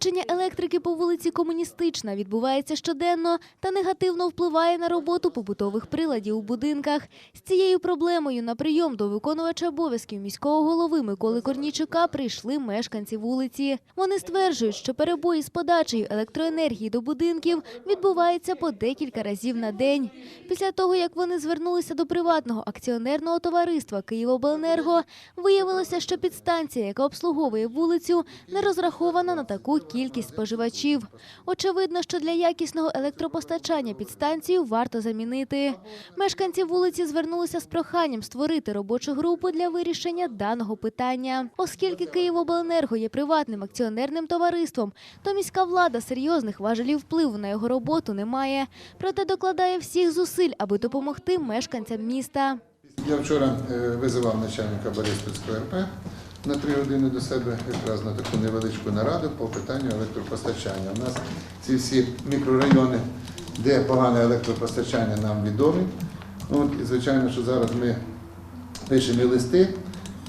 Відключення електрики по вулиці Комуністична відбувається щоденно та негативно впливає на роботу побутових приладів у будинках. З цією проблемою на прийом до виконувача обов'язків міського голови Миколи Корнійчука прийшли мешканці вулиці. Вони стверджують, що перебої з подачею електроенергії до будинків відбуваються по декілька разів на день. Після того, як вони звернулися до приватного акціонерного товариства «Київобленерго», виявилося, що підстанція, яка обслуговує вулицю, не розрахована на таку кількість споживачів. Очевидно, що для якісного електропостачання підстанцію варто замінити. Мешканці вулиці звернулися з проханням створити робочу групу для вирішення даного питання. Оскільки «Київобленерго» є приватним акціонерним товариством, то міська влада серйозних важелів впливу на його роботу не має. Проте докладає всіх зусиль, аби допомогти мешканцям міста. Я вчора е, визивав начальника Бориспільського РП на три години до себе якраз на таку невеличку нараду по питанню електропостачання. У нас ці всі мікрорайони, де погане електропостачання, нам відомі. От, і звичайно, що зараз ми пишемо листи.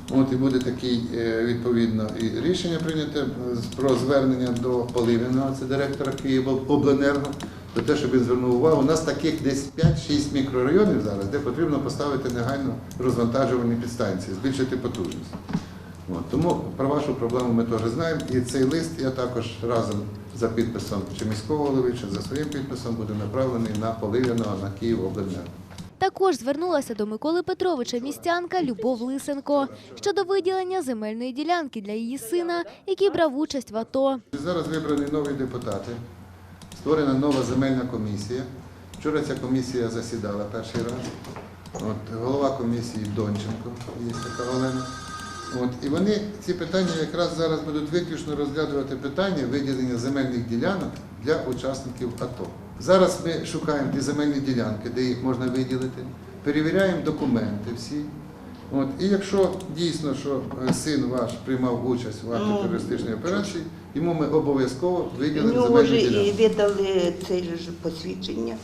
От і буде такий е, відповідно і рішення прийнято е, про звернення до Поливіного, це директора Київобленерго, про те, щоб він звернув увагу. У нас таких десь 5-6 мікрорайонів зараз, де потрібно поставити негайно розвантажувальні підстанції, збільшити потужність. От, тому про вашу проблему ми теж знаємо. І цей лист я також разом за підписом чи міського голови, чи за своїм підписом буде направлений на Поливіного, на Київобленерго. Також звернулася до Миколи Петровича містянка Любов Лисенко щодо виділення земельної ділянки для її сина, який брав участь в АТО. Зараз вибрані нові депутати, створена нова земельна комісія. Вчора ця комісія засідала перший раз. От, голова комісії Донченко, є така Олена. От, і вони ці питання якраз зараз будуть виключно розглядувати питання виділення земельних ділянок для учасників АТО. Зараз ми шукаємо ті земельні ділянки, де їх можна виділити, перевіряємо документи всі. От, і якщо дійсно, що е, син ваш приймав участь в антитерористичній операції, йому ми обов'язково виділимо земельну вже і видали це ж посвідчення.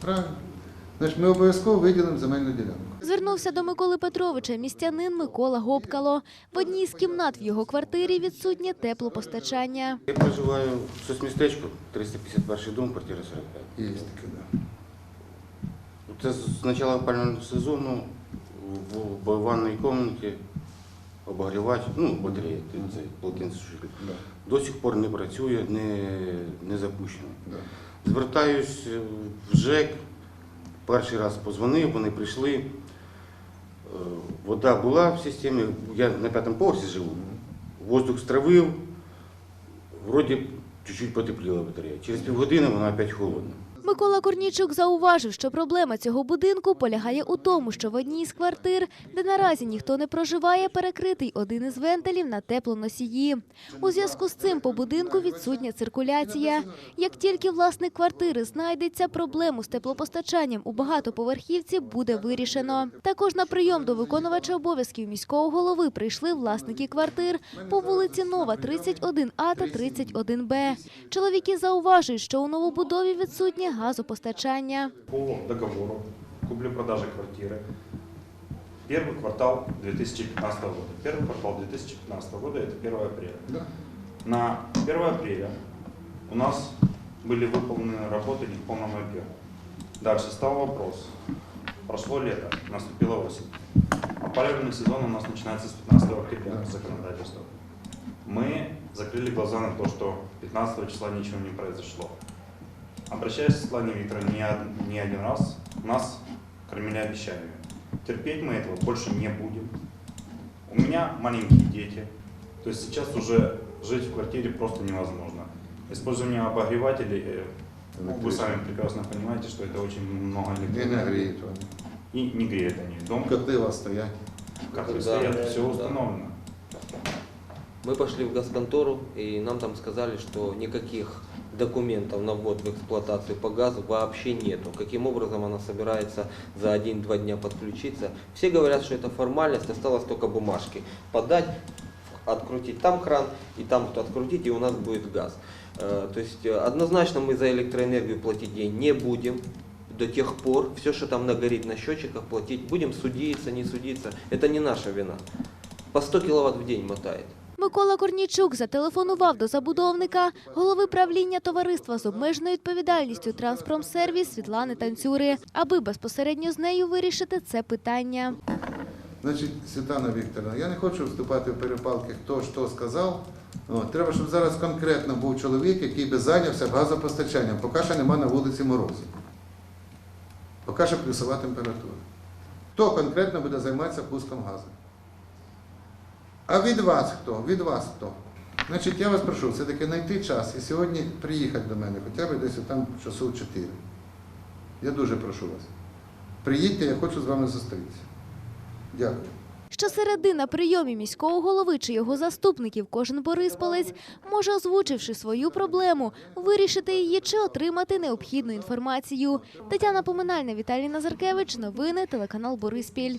Правильно? Значить, ми обов'язково виділимо земельну ділянку. Звернувся до Миколи Петровича містянин Микола Гопкало. В одній з кімнат в його квартирі відсутнє теплопостачання. Я проживаю в соцмістечку, 351 дом, квартира 45. Є таке, да. Це з початку опалювального сезону в, в ванній кімнаті обогрівач, ну, батарея, це полотенцесушитель. Да, До сих пор не працює, не, не запущено. да. Звертаюсь в ЖЕК, перший раз позвонив, вони прийшли. Е, Вода була в системі, я на п'ятому поверсі живу. Воздух стравив, вроді чуть-чуть потепліла батарея. Через півгодини вона опять холодна. Микола Корнійчук зауважив, що проблема цього будинку полягає у тому, що в одній з квартир, де наразі ніхто не проживає, перекритий один із вентилів на теплоносії. У зв'язку з цим по будинку відсутня циркуляція. Як тільки власник квартири знайдеться, проблему з теплопостачанням у багатоповерхівці буде вирішено. Також на прийом до виконувача обов'язків міського голови прийшли власники квартир по вулиці Нова, 31А та 31Б. Чоловіки зауважують, що у новобудові відсутнє газопостачання. по договору купли-продажи квартиры. Первый квартал 2015 года. Первый квартал 2015 года это 1 апреля. Да. На 1 апреля у нас были выполнены работы не в полном объеме. Дальше стал вопрос. Прошло лето, наступила осень. Опаливательный сезон у нас начинается с 15 октября Да. по законодательству. Мы закрыли глаза на то, что 15 числа ничего не произошло. Обращаясь к Светлане Викторовне не, не один раз, нас кормили обещаниями. Терпеть мы этого больше не будем. У меня маленькие дети. То есть сейчас уже жить в квартире просто невозможно. Использование обогревателей, э, ну, вы сами прекрасно понимаете, что это очень много электроэнергии. вони. И не греет они. Дом, Котли у вас стоять. как Да, стоят, да, все да. установлено. Мы пошли в газконтору, и нам там сказали, что никаких документов на ввод в эксплуатацию по газу вообще нету. Каким образом она собирается за один-два дня подключиться. Все говорят, что это формальность, осталось только бумажки. Подать, открутить там кран, и там вот открутить, и у нас будет газ. Э, То есть э, однозначно мы за электроэнергию платить ей не будем. До тех пор все, что там нагорит на счетчиках, платить будем, судиться, не судиться. Это не наша вина. По 100 киловатт в день мотает. Микола Корнічук зателефонував до забудовника, голови правління товариства з обмеженою відповідальністю «Транспромсервіс» Світлани Танцюри, аби безпосередньо з нею вирішити це питання. Значить, Світлана Вікторовна, я не хочу вступати в перепалки, хто що сказав. Треба, щоб зараз конкретно був чоловік, який би зайнявся газопостачанням, поки що нема на вулиці морозу. Поки що плюсова температура. Хто конкретно буде займатися пуском газу? А від вас хто? Від вас хто? Значить, я вас прошу все-таки знайти час і сьогодні приїхати до мене, хоча б десь там часу 4. Я дуже прошу вас. Приїдьте, я хочу з вами зустрітися. Дякую. Щосереди на прийомі міського голови чи його заступників кожен борисполець може, озвучивши свою проблему, вирішити її чи отримати необхідну інформацію. Тетяна Поминальна, Віталій Назаркевич. Новини телеканал Бориспіль.